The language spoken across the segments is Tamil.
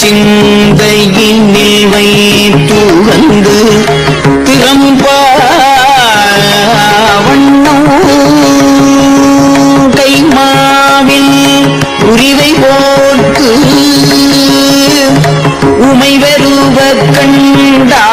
சிந்தையினில் வைத்துழந்து திறம்பாவண்ணம் கைமாவில் உரிவை போட்டு உமை வருவ கண்டானை.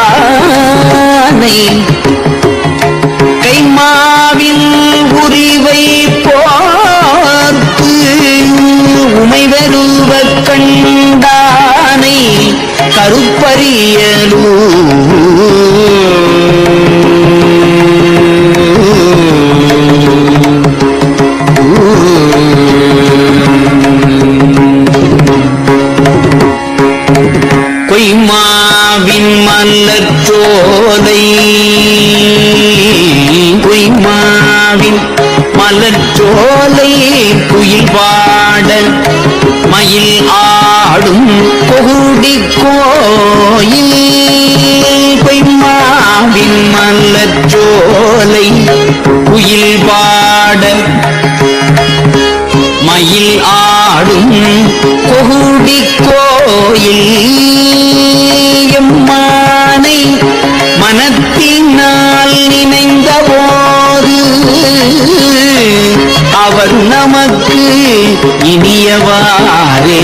உடையவாரே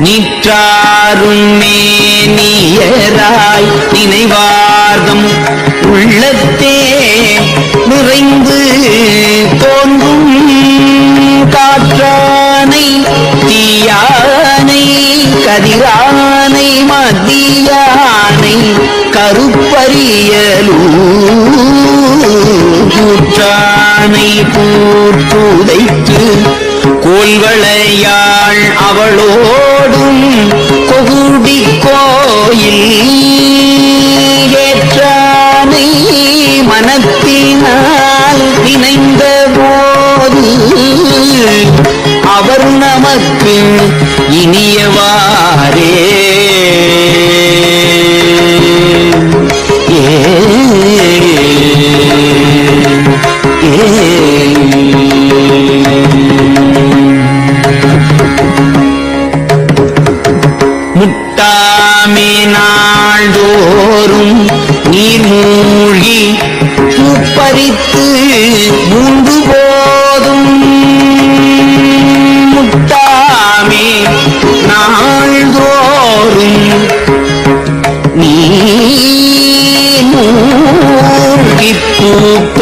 நீற்றாரும் மேனியராய் நினைவார்தம் உள்ளத்தே நிறைந்து தோன்றும் காற்றானை தீயா கதிரானை மத்தியானை கருப்பரியலூற்றானை பூத்துதைத்து கோல்வளையாள் அவளோடும் கொகுடி கோயில் ஏற்றானை மனத்தினால் இணைந்த போது அவர் நமக்கு இனியவாரே முட்டாமே நாள்தோறும் நீர் மூழ்கி பூப்பறித்து மூன்று போ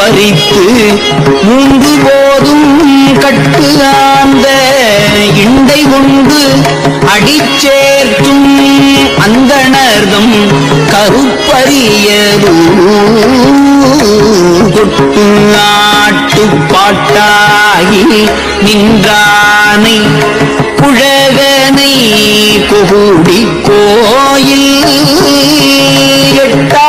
பறித்து முந்து போதும் கட்டு ஆந்த இண்டை கொண்டு அடிச்சேர்த்தும் அந்தணர்தம் கருப்பரியரு தொட்டு நாட்டு பாட்டாகி நின்றானை குழகனை கொகுடி கோயில் எட்ட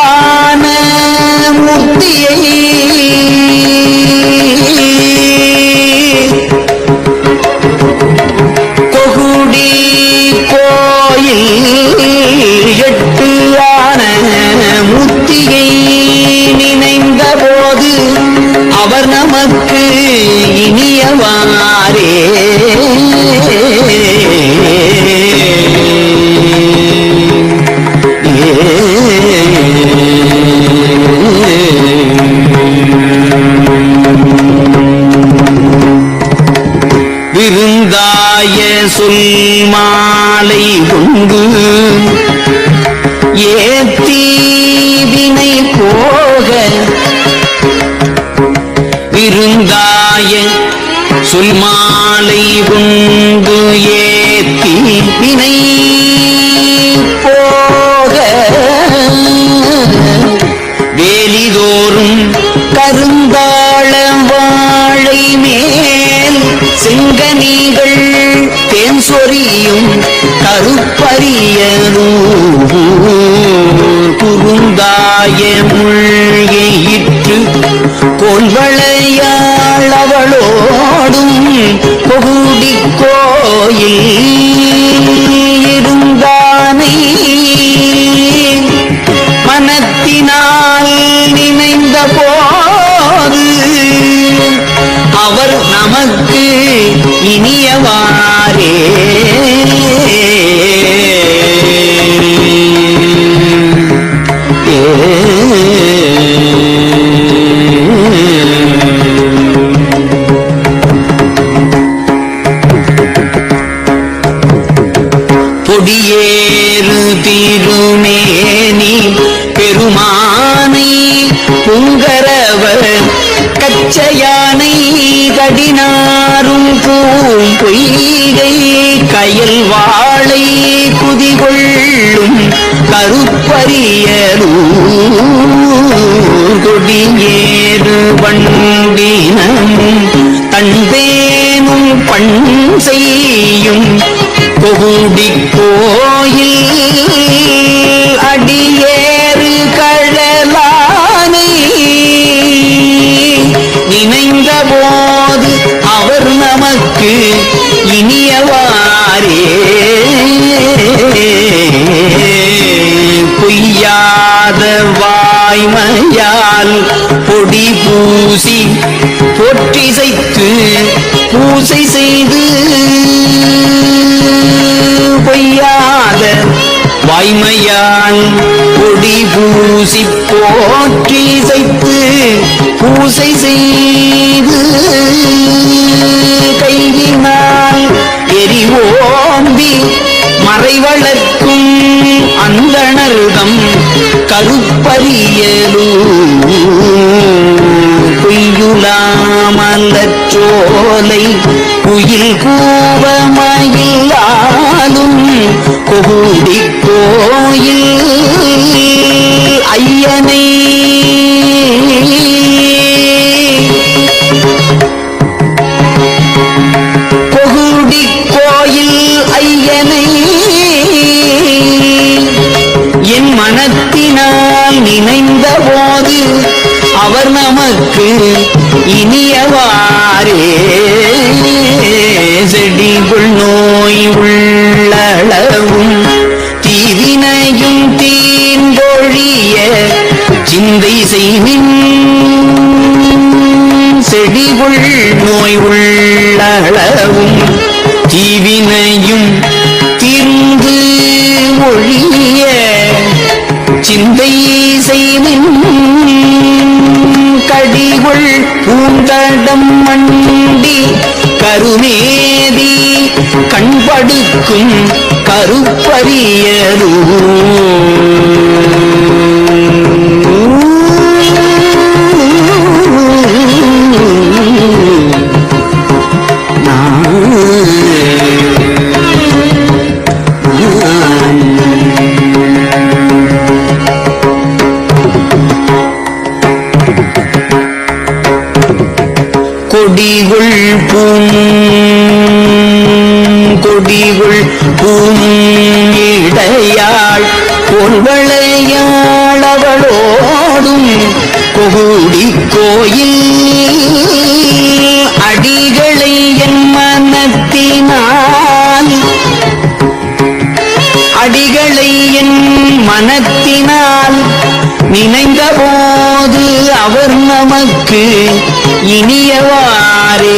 தம்பி கொடியேறு வண்டினமும் தந்தேனும் பண் செய்யும் கொகுடி கோயில் அடியேறு கழலானை. நினைந்த போது அவர் நமக்கு இனியவாரே. பொய்யாத வாய்மை வாய்மையால் பொடி பூசி பொற்றிசைத்து பூசை செய்து பொய்யாத வாய்மையான் பொடி பூசி போற்றிசைத்து பூசை செய்து கைவினால் எரிவோம்பி மறைவளர்க்கும் அந்தணர்தம் கருப்பரியலூர் குயில் கூவமயிலாலும் கொகுடி கோயில். ஐயனை சிந்தை செய்வின் செடிகுள் நோய் உள்ளளவும் தீவினையும் தீர்ந்து ஒழிய சிந்தை செய்வின் கடிகள் பூந்தடம் மண்டி கருமேதி கண்படுக்கும் கருப்பரியலூ கொடிகுள் பூம் கொடிகுள் பூம் இடையாள் பொன்வளையாள் கொகுடி கோயில் அடிகளை என் மனத்தினால். அடிகளை என் மனத்தினால் நினைந்த போது அவர் நமக்கு இனியவாரே.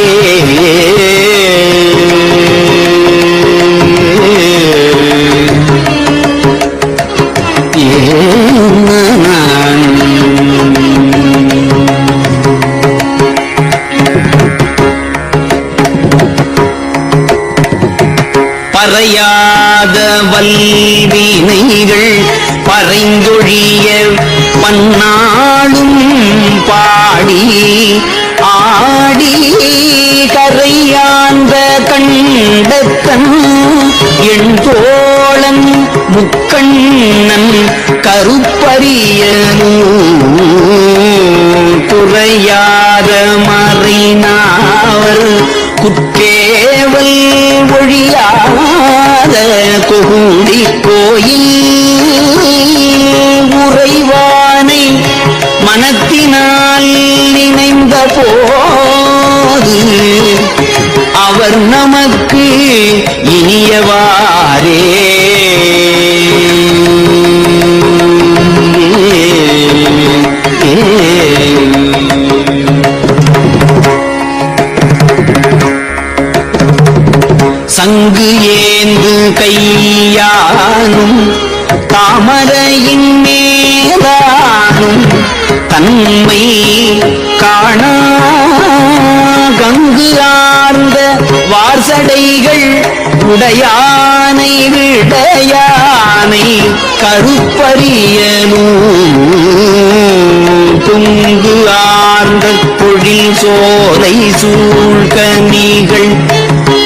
பறையாத வல்வினைகள் பறைந்தொழிய பன்னாளும் கண்டக்கண் என் தோழன் முக்கண்ணன் கருப்பரியனூ துறையாத மறைநாவர் குற்றேவல் ஒழியாத கொகுடி கோயில் உறைவானை மனத்தினால் நினைந்த போது அவர் நமக்கு இனியவாரே. சங்கு ஏந்து கையானும் தாமரையின் மேலானும் தன்மை உடையானை விடையானை கருப்பரியனும் துங்கு ஆர்ந்த பொழில் சோலை சூழ்க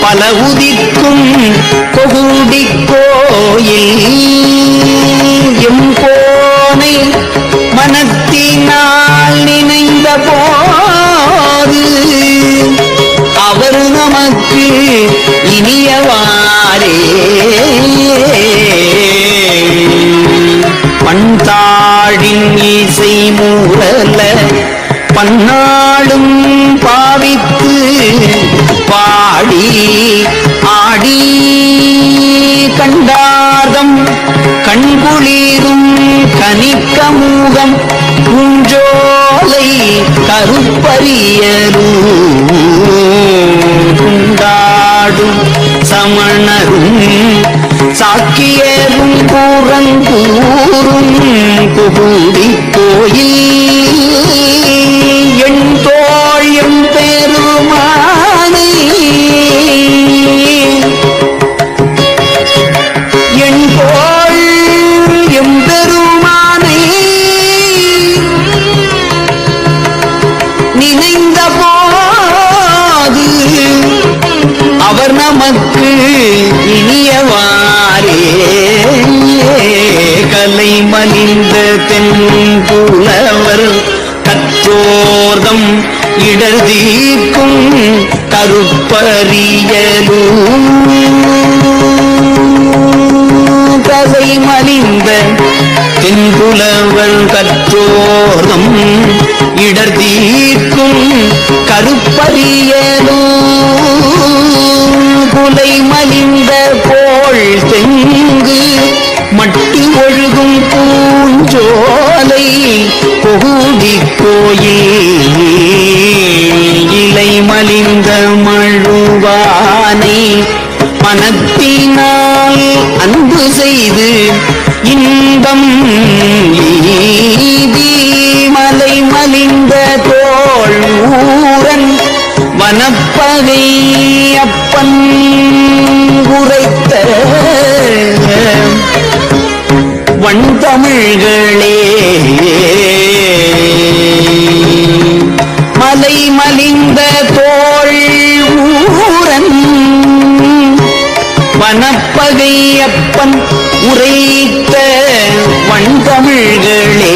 பல உதி மூரல பன்னாளும் பாவித்து பாடி ஆடி கண்டார்தம். கண்குளிரும் கனிக்கமூகம் குஞ்சோலை கருப்பரியலும் குண்டாடும் சமணரும் சாக்கியரும் கூறங்கூறும் குகுடி கோயில் அவர் நமக்கு இனியவாரே கலை மலிந்த தென் புலவர் கற்றோர்தம் இடர் தீர்க்கும் கருப்பறியலும் கலை மலிந்த தென்புலவர் கற்றோர்தம் இடர் தீர்க்கும் கருப்பறியலும் கோயில் இலை மலிந்த மழுவானை மனத்தினால் அன்பு செய்து இன்பம் மலை மலிந்த தோல் ஊரன் வனப்பகை அப்பன் உரைத்த வண்தமிழ்களே வனப்பகை உரைத்த வண்தமிழ்களே.